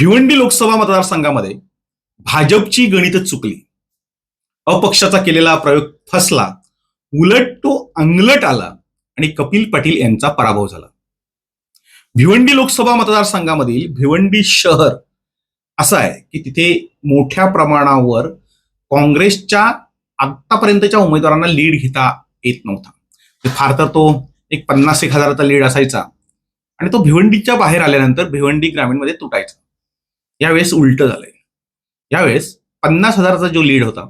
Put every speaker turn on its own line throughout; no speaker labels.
भिवंडी लोकसभा मतदारसंघामध्ये भाजपची गणित चुकली. अपक्षाचा केलेला प्रयोग फसला. उलट तो अंगलट आला आणि कपिल पाटील यांचा पराभव झाला. भिवंडी लोकसभा मतदारसंघामधील भिवंडी शहर असं आहे की तिथे मोठ्या प्रमाणावर काँग्रेसच्या आतापर्यंतच्या उमेदवारांना लीड घेता येत नव्हता. म्हणजे फार तर तो एक पन्नास एक हजाराचा लीड असायचा. आणि तो भिवंडीच्या बाहेर आल्यानंतर भिवंडी ग्रामीणमध्ये तुटायचा. यावेळेस उलट झालंय. यावेळेस पन्नास हजाराचा जो लीड होता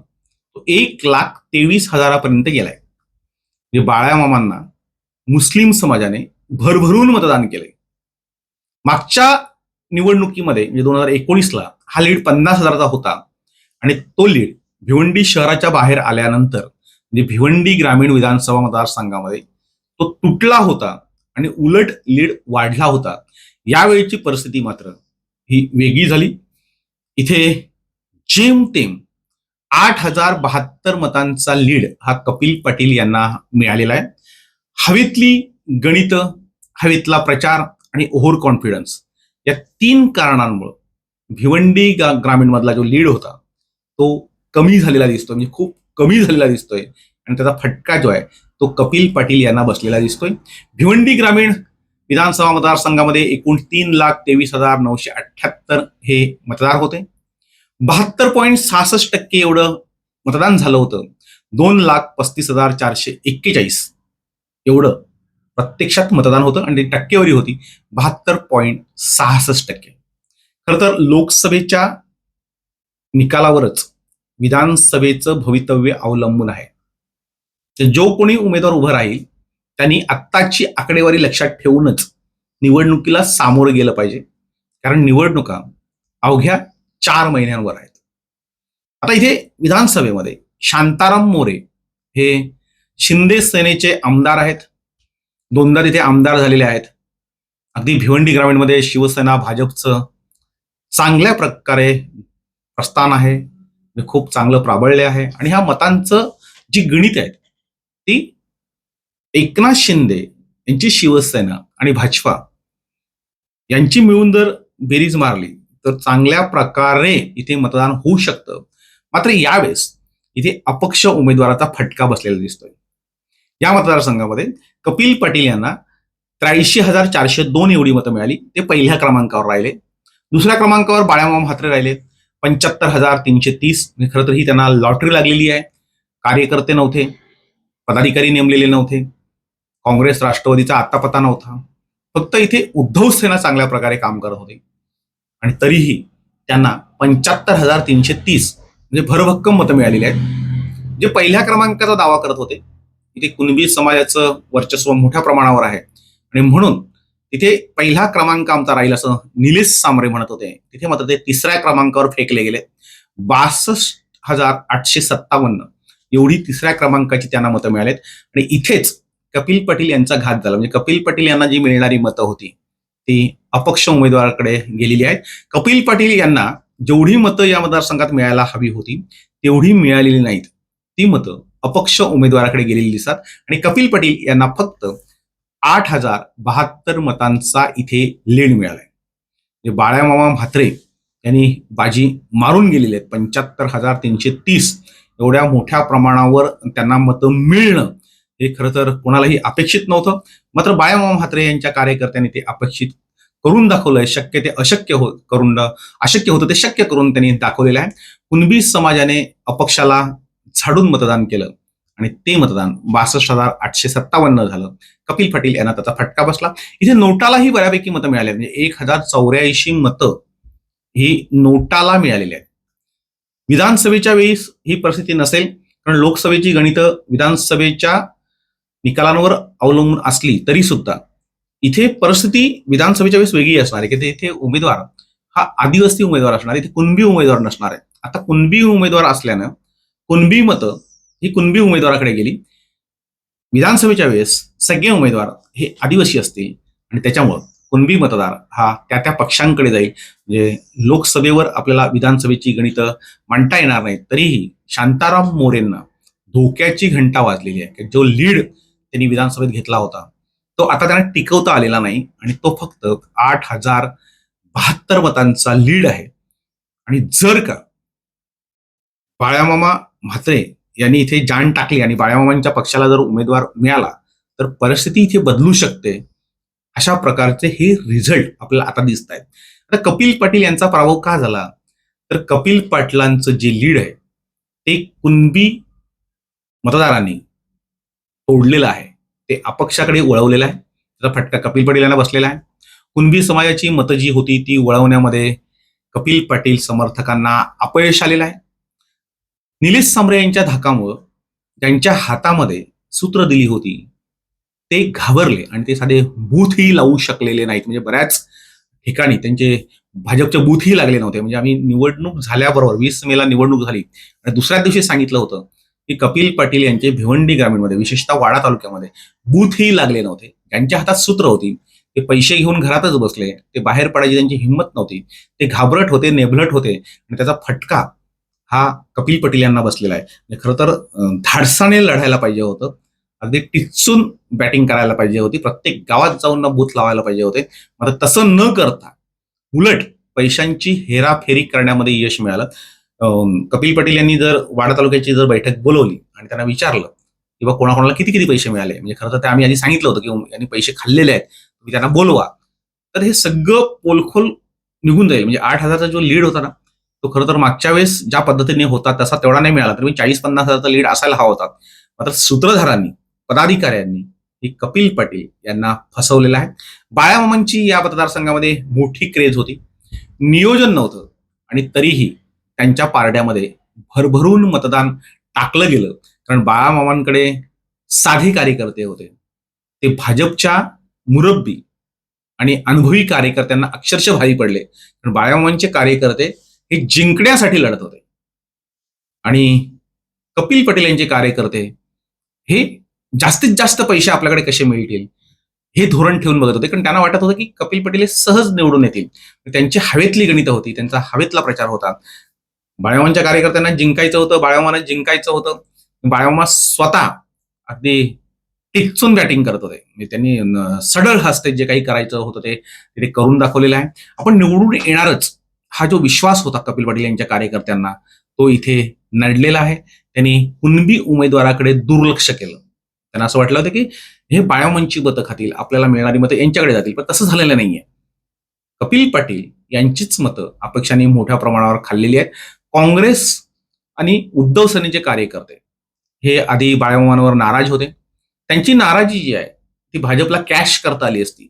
तो एक लाख तेवीस हजारापर्यंत गेलाय. म्हणजे बाळ्या मामांना मुस्लिम समाजाने भरभरून मतदान केलंय. मागच्या निवडणुकीमध्ये म्हणजे दोन हजार एकोणीसला हा लीड पन्नास हजाराचा होता. आणि तो लीड भिवंडी शहराच्या बाहेर आल्यानंतर म्हणजे भिवंडी ग्रामीण विधानसभा मतदारसंघामध्ये तो तुटला होता आणि उलट लीड वाढला होता. यावेळीची परिस्थिती मात्र ही वेगळी झाली. इथे जेमतेम आठ हजार बहात्तर मतांचा लीड हा कपिल पाटील यांना मिळालेला आहे. हवेतली गणित हवेतला प्रचार आणि ओव्हर कॉन्फिडन्स या तीन कारणांमुळं भिवंडी ग्रा ग्रामीणमधला जो लीड होता तो कमी झालेला दिसतोय म्हणजे खूप कमी झालेला दिसतोय. आणि त्याचा फटका जो आहे तो कपिल पाटील यांना बसलेला दिसतोय. भिवंडी ग्रामीण विधानसभा मतदारसंघामध्ये एकूण तीन लाख तेवीस हजार नऊशे अठ्ठ्याहत्तर हे मतदार होते. बहात्तर पॉईंट सहासष्ट टक्के एवढं मतदान झालं होतं. दोन लाख पस्तीस हजार चारशे एक्केचाळीस एवढं प्रत्यक्षात मतदान होतं आणि टक्केवारी होती बहात्तर पॉईंट सहासष्ट टक्के. खरं तर लोकसभेच्या निकालावरच विधानसभेचं भवितव्य अवलंबून आहे. जो कोणी उमेदवार उभं राहील त्यांनी आत्ताची आकडेवारी लक्षात ठेवूनच निवडणुकीला सामोरं गेलं पाहिजे. कारण निवडणुका अवघ्या चार महिन्यांवर आहेत. आता इथे विधानसभेमध्ये शांताराम मोरे हे शिंदे सेनेचे आमदार आहेत. दोनदा तिथे आमदार झालेले आहेत. अगदी भिवंडी ग्रामीणमध्ये शिवसेना भाजपचं चांगल्या प्रकारे प्रस्थान आहे. खूप चांगलं प्राबल्य आहे. आणि ह्या मतांचं जी गणित आहेत ती एकनाथ शिंदे यांची शिवसेना आणि भाजपा यांची मिळून जर बेरीज मारली तर चांगल्या प्रकारे इथे मतदान होऊ शकतं. मात्र यावेळेस इथे अपक्ष उमेदवाराचा फटका बसलेला दिसतोय. या मतदारसंघामध्ये कपिल पाटील यांना त्र्याऐंशी हजार चारशे दोन एवढी मतं मिळाली. ते पहिल्या क्रमांकावर राहिले. दुसऱ्या क्रमांकावर बाळामाम म्हात्रे राहिले. पंच्याहत्तर हजार तीनशे तीस. म्हणजे खरं तर ही त्यांना लॉटरी लागलेली आहे. कार्यकर्ते नव्हते. पदाधिकारी नेमलेले नव्हते. काँग्रेस राष्ट्रवादीचा आत्तापत्ता नव्हता. फक्त इथे उद्धव सेना चांगल्या प्रकारे काम करत होते. आणि तरीही त्यांना पंच्याहत्तर हजार तीनशे तीस म्हणजे भरभक्कम मतं मिळालेली आहेत. जे पहिल्या क्रमांकाचा दावा करत होते. इथे कुणबी समाजाचं वर्चस्व मोठ्या प्रमाणावर आहे. आणि म्हणून तिथे पहिला क्रमांक आमचा राहील असं निलेश सामरे म्हणत होते. तिथे मात्र ते तिसऱ्या क्रमांकावर फेकले गेले बासष्ट हजार आठशे सत्तावन्न एवढी तिसऱ्या क्रमांकाची त्यांना मतं मिळालेत. आणि इथेच कपिल पाटील यांचा घात झाला. म्हणजे कपिल पाटील यांना जी मिळणारी मतं होती ती अपक्ष उमेदवाराकडे गेलेली आहेत. कपिल पाटील यांना जेवढी मतं या मतदारसंघात मिळायला हवी होती तेवढी मिळालेली नाहीत. ती मतं अपक्ष उमेदवाराकडे गेलेली दिसतात. आणि कपिल पाटील यांना फक्त आठ हजार बहात्तर मतांचा इथे लीड मिळालाय. म्हणजे बाळ्यामामा म्हात्रे यांनी बाजी मारून गेलेले आहेत. पंच्याहत्तर हजार तीनशे तीस एवढ्या मोठ्या प्रमाणावर त्यांना मतं मिळणं हे खरं तर कोणालाही अपेक्षित नव्हतं. मात्र बाळामामा म्हात्रे यांच्या कार्यकर्त्यांनी ते अपेक्षित करून दाखवलंय. शक्य ते अशक्य हो करून अशक्य होतं ते शक्य करून त्यांनी दाखवलेलं आहे. कुणबी समाजाने अपक्षाला झाडून मतदान केलं आणि ते मतदान बासष्ट हजार आठशे सत्तावन्न झालं. कपिल पाटील यांना त्याचा फटका बसला. इथे नोटालाही बऱ्यापैकी मतं मिळाली म्हणजे एक हजार चौऱ्याऐंशी मतं ही नोटाला मिळालेली आहेत. विधानसभेच्या वेळी ही परिस्थिती नसेल कारण लोकसभेची गणितं विधानसभेच्या निकालांवर अवलंबून असली तरी सुद्धा इथे परिस्थिती विधानसभेच्या वेळेस वेगळी असणार आहे. की ते इथे उमेदवार हा आदिवासी उमेदवार असणार इथे कुणबी उमेदवार नसणार आहे. आता कुणबी उमेदवार असल्यानं कुणबी मतं ही कुणबी उमेदवाराकडे गेली. विधानसभेच्या वेळेस सगळे उमेदवार हे आदिवासी असतील आणि त्याच्यामुळं कुणबी मतदार हा त्या त्या पक्षांकडे जाईल. म्हणजे लोकसभेवर आपल्याला विधानसभेची गणितं मांडता येणार नाहीत. तरीही शांताराम मोरेंना धोक्याची घंटा वाजलेली आहे. की जो लीड त्यांनी विधानसभेत घेतला होता. तो आता त्यांना टिकवता आलेला नाही आणि तो फक्त आठ हजार बहात्तर मतांचा लीड आहे. आणि जर का बाळ्यामामा म्हात्रे यांनी इथे जाण टाकली आणि बाळ्यामामांच्या पक्षाला जर उमेदवार मिळाला तर परिस्थिती इथे बदलू शकते. अशा प्रकारचे हे रिझल्ट आपल्याला आता दिसत आहेत. आता कपिल पाटील यांचा पराभव का झाला? तर कपिल पाटलांचं जे लीड आहे ते कुणबी मतदारांनी ओढलेलं आहे. ते अपक्षाकडे वळवलेलं आहे. त्याचा फटका कपिल पाटील यांना बसलेला आहे. कुणबी समाजाची मतं जी होती ती वळवण्यामध्ये कपिल पाटील समर्थकांना अपयश आलेलं आहे. निलेश सांबरे यांच्या धाकामुळं त्यांच्या हातामध्ये सूत्र दिली होती. ते घाबरले आणि ते साधे बूथही लावू शकलेले नाहीत. म्हणजे बऱ्याच ठिकाणी त्यांचे भाजपचे बूथही लागले नव्हते. म्हणजे आम्ही निवडणूक झाल्याबरोबर वीस मेला निवडणूक झाली. आणि दुसऱ्या दिवशी सांगितलं होतं की कपिल पाटील यांचे भिवंडी ग्रामीणमध्ये विशेषतः वाडा तालुक्यामध्ये बूथही लागले नव्हते. त्यांच्या हातात सूत्र होती. ते पैसे घेऊन घरातच बसले. ते बाहेर पडायची त्यांची हिंमत नव्हती. ते घाबरट होते नेभलट होते आणि त्याचा फटका हा कपिल पटेल यांना बसलेला आहे. म्हणजे खरं तर धाडसाने लढायला पाहिजे होतं. अगदी टिचून बॅटिंग करायला पाहिजे होती. प्रत्येक गावात जाऊन ना बूथ लावायला पाहिजे होते. मात्र तसं न करता उलट पैशांची हेराफेरी करण्यामध्ये यश मिळालं. कपिल पटेल यांनी जर वाडा तालुक्याची जर बैठक बोलवली आणि त्यांना विचारलं किंवा कोणाकोणाला किती किती पैसे मिळाले म्हणजे खरं तर ते आम्ही आधी सांगितलं होतं की यांनी पैसे खाल्लेले आहेत तुम्ही त्यांना बोलवा. तर हे सगळं पोलखोल निघून जाईल. म्हणजे आठ हजारचा जो लीड होता ना तो खरं तर मागच्या वेळेस ज्या पद्धतीने होता तसा तेवढा नाही मिळाला. तर चाळीस पन्नास हजारचा लीड असायला हवा होता. मात्र सूत्रधारांनी पदाधिकाऱ्यांनी ही कपिल पाटील यांना फसवलेलं आहे. बाळामामांची या मतदारसंघामध्ये मोठी क्रेज होती. नियोजन नव्हतं. आणि तरीही त्यांच्या पारड्यामध्ये भरभरून मतदान टाकलं गेलं. कारण बाळामामांकडे साधे कार्यकर्ते होते. ते भाजपच्या मुरब्बी आणि अनुभवी कार्यकर्त्यांना अक्षरशः भारी पडले. कारण बाळामामांचे कार्यकर्ते हे जिंकण्यासाठी लढत होते. आणि कपिल पटेल यांचे कार्यकर्ते हे जास्तीत जास्त पैसे आपल्याकडे कसे मिळतील? हे धोरण ठेवून बघत होते. कारण त्यांना वाटत होतं की कपिल पटेल हे सहज निवडून येतील. त्यांची हवेतली गणितं होती. त्यांचा हवेतला प्रचार होता. बाळामांच्या कार्यकर्त्यांना जिंकायचं होतं बाळामांना जिंकायचं होतं. बाळ्यामा स्वतः अगदी टिचून बॅटिंग करत होते. म्हणजे त्यांनी सडळ हस्ते जे काही करायचं होतं ते करून दाखवलेलं आहे. आपण निवडून येणारच हा जो विश्वास होता कपिल पाटील यांच्या कार्यकर्त्यांना तो इथे नडलेला आहे. त्यांनी कुणबी उमेदवाराकडे दुर्लक्ष केलं. त्यांना असं वाटलं होतं की हे बाळामांची मतं खातील आपल्याला मिळणारी मतं यांच्याकडे जातील पण तसं झालेलं नाहीये. कपिल पाटील यांचीच मतं अपेक्षाने मोठ्या प्रमाणावर खाल्लेली आहेत. काँग्रेस आणि उद्धव सेनेचे कार्यकर्ते हे आधी बाळामामांवर नाराज होते. त्यांची नाराजी जी आहे ती भाजपला कॅश करता आली असती.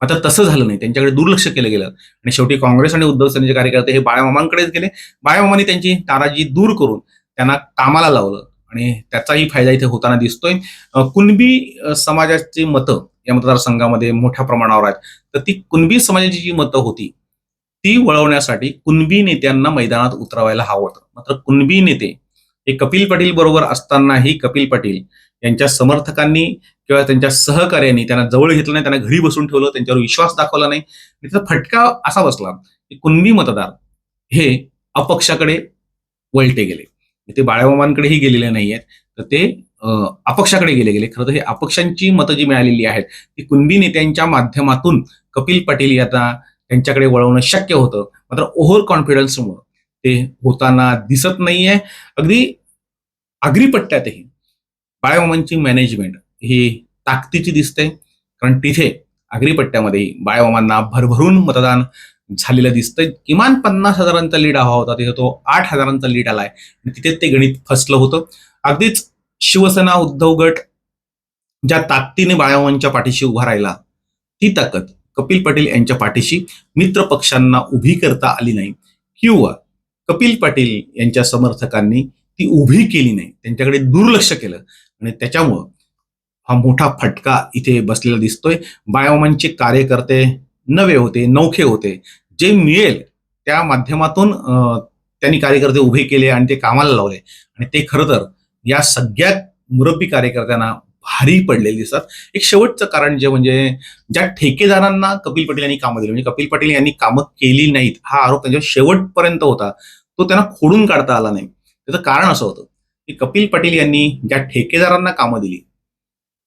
आता तसं झालं नाही. त्यांच्याकडे दुर्लक्ष केलं गेलं. आणि शेवटी काँग्रेस आणि उद्धव सेनेचे कार्यकर्ते हे बाळामामांकडेच गेले. बाळामामांनी त्यांची नाराजी दूर करून त्यांना कामाला लावलं. आणि त्याचाही फायदा इथे होताना दिसतोय. कुणबी समाजाची मतं या मतदारसंघामध्ये मोठ्या प्रमाणावर आहेत. तर ती कुणबी समाजाची जी मतं होती ती वळवण्यासाठी कुणबी नेत्यांना मैदानात उतरवायला हवं होतं. मात्र कुणबी नेते हे कपिल पाटील बरोबर असतानाही कपिल पाटील यांच्या समर्थकांनी किंवा त्यांच्या सहकार्यांनी त्यांना जवळ घेतलं नाही त्यांना घरी बसून ठेवलं त्यांच्यावर विश्वास दाखवला नाही. त्याचा फटका असा बसला की कुणबी मतदार हे अपक्षाकडे वळते गेले. ते बाळामामांकडेही गेलेले नाही आहेत तर ते अपक्षाकडे गेले गेले. खरं तर हे अपक्षांची मतं जी मिळालेली आहेत ती कुणबी नेत्यांच्या माध्यमातून कपिल पाटील यांना त्यांच्याकडे वळवणं शक्य होतं. मात्र ओव्हर कॉन्फिडन्समुळं ते होताना दिसत नाहीये. अगदी आगरी पट्ट्यातही मॅनेजमेंट ही ताकदीची दिसते. कारण तिथे आगरी पट्ट्यामध्येही भरभरून मतदान झालेलं दिसतंय. किमान पन्नास हजारांचा लीड हवा होता. तिथे तो आठ हजारांचा लीड आलाय. तिथे ते गणित फसलं होतं. अगदीच शिवसेना उद्धव गट ज्या ताकदीने बाळावांच्या पाठीशी उभा राहिला ती ताकद कपिल पाटील यांच्या पाठीशी मित्र पक्षांना उभी करता आली नाही. किंवा कपिल पाटील यांच्या समर्थकांनी ती उभी केली नाही. त्यांच्याकडे दुर्लक्ष केलं. आणि त्याच्यामुळं हा मोठा फटका इथे बसलेला दिसतोय. बाळामामांचे कार्यकर्ते नवे होते नौखे होते. जे मिळेल त्या माध्यमातून त्यांनी कार्यकर्ते उभे केले आणि ते कामाला लावले. आणि ते खरं तर या सगळ्यात मुरब्बी कार्यकर्त्यांना भारी पडलेले दिसतात. एक शेवटचं कारण जे म्हणजे ज्या ठेकेदारांना कपिल पटेल यांनी कामं दिली म्हणजे कपिल पटेल यांनी कामं केली नाहीत हा आरोप त्यांच्या शेवटपर्यंत होता. तो त्यांना खोडून काढता आला नाही. त्याचं कारण असं होतं की कपिल पटेल यांनी ज्या ठेकेदारांना कामं दिली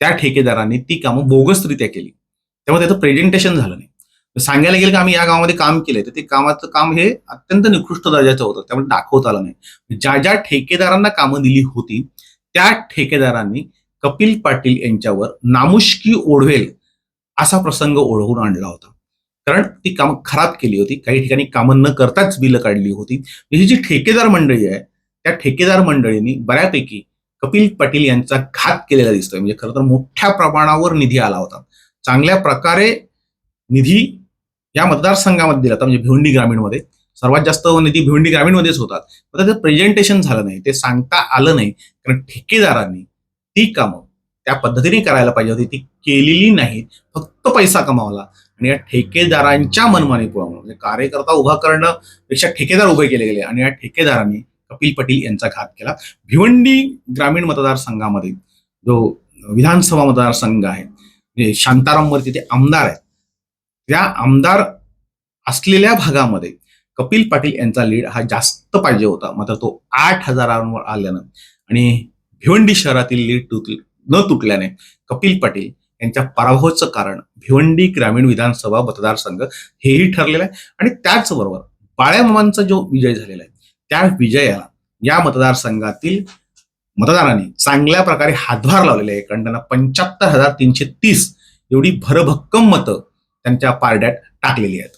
त्या ठेकेदारांनी ती कामं बोगसरित्या केली. त्यामुळे त्याचं प्रेझेंटेशन झालं नाही. सांगायला गेलं की आम्ही या गावामध्ये काम केलंय तर ते कामाचं काम हे अत्यंत निकृष्ट दर्जाचं होतं त्यामुळे दाखवता आलं नाही. ज्या ज्या ठेकेदारांना कामं दिली होती त्या ठेकेदारांनी कपिल पाटील यांच्यावर नामुष्की ओढवेल असा प्रसंग ओढवून आणला होता. कारण ती कामं खराब केली होती. काही ठिकाणी कामं न करताच बिलं काढली होती. ही जी ठेकेदार मंडळी आहे त्या ठेकेदार मंडळींनी बऱ्यापैकी कपिल पाटील यांचा घात केलेला दिसतोय. म्हणजे खरं तर मोठ्या प्रमाणावर निधी आला होता. चांगल्या प्रकारे निधी या मतदारसंघामध्ये दिला होता. म्हणजे भिवंडी ग्रामीणमध्ये. सर्वात जास्त निधी भिवंडी ग्रामीणमध्येच होतात. पण त्याचं प्रेझेंटेशन झालं नाही. ते सांगता आलं नाही. कारण ठेकेदारांनी ती कामं. त्या पद्धतीने करायला पाहिजे होती. ती केलेली नाहीत. फक्त पैसा कमावला. आणि या ठेकेदारांच्या मनमानीपुळामुळे म्हणजे कार्यकर्ता उभा करणं पेक्षा ठेकेदार उभे केले गेले. आणि या ठेकेदारांनी कपिल पाटील यांचा घात केला. भिवंडी ग्रामीण मतदारसंघामध्ये जो विधानसभा मतदारसंघ आहे म्हणजे शांतारामवर तिथे आमदार आहेत. त्या आमदार असलेल्या भागामध्ये कपिल पाटील यांचा लीड हा जास्त पाहिजे होता. मात्र तो आठ हजारांवर आल्यानं. आणि भिवंडी शहरातील लीड तुटल न तुटल्याने कपिल पाटील यांच्या पराभवाचं कारण भिवंडी ग्रामीण विधानसभा मतदारसंघ हेही ठरलेलं आहे. आणि त्याचबरोबर बाळ्यामामांचा जो विजय झालेला आहे त्या विजयाला या मतदारसंघातील मतदारांनी चांगल्या प्रकारे हातभार लावलेले आहे. कारण त्यांना पंच्याहत्तर हजार तीनशे तीस एवढी भरभक्कम मतं त्यांच्या पारड्यात टाकलेली आहेत.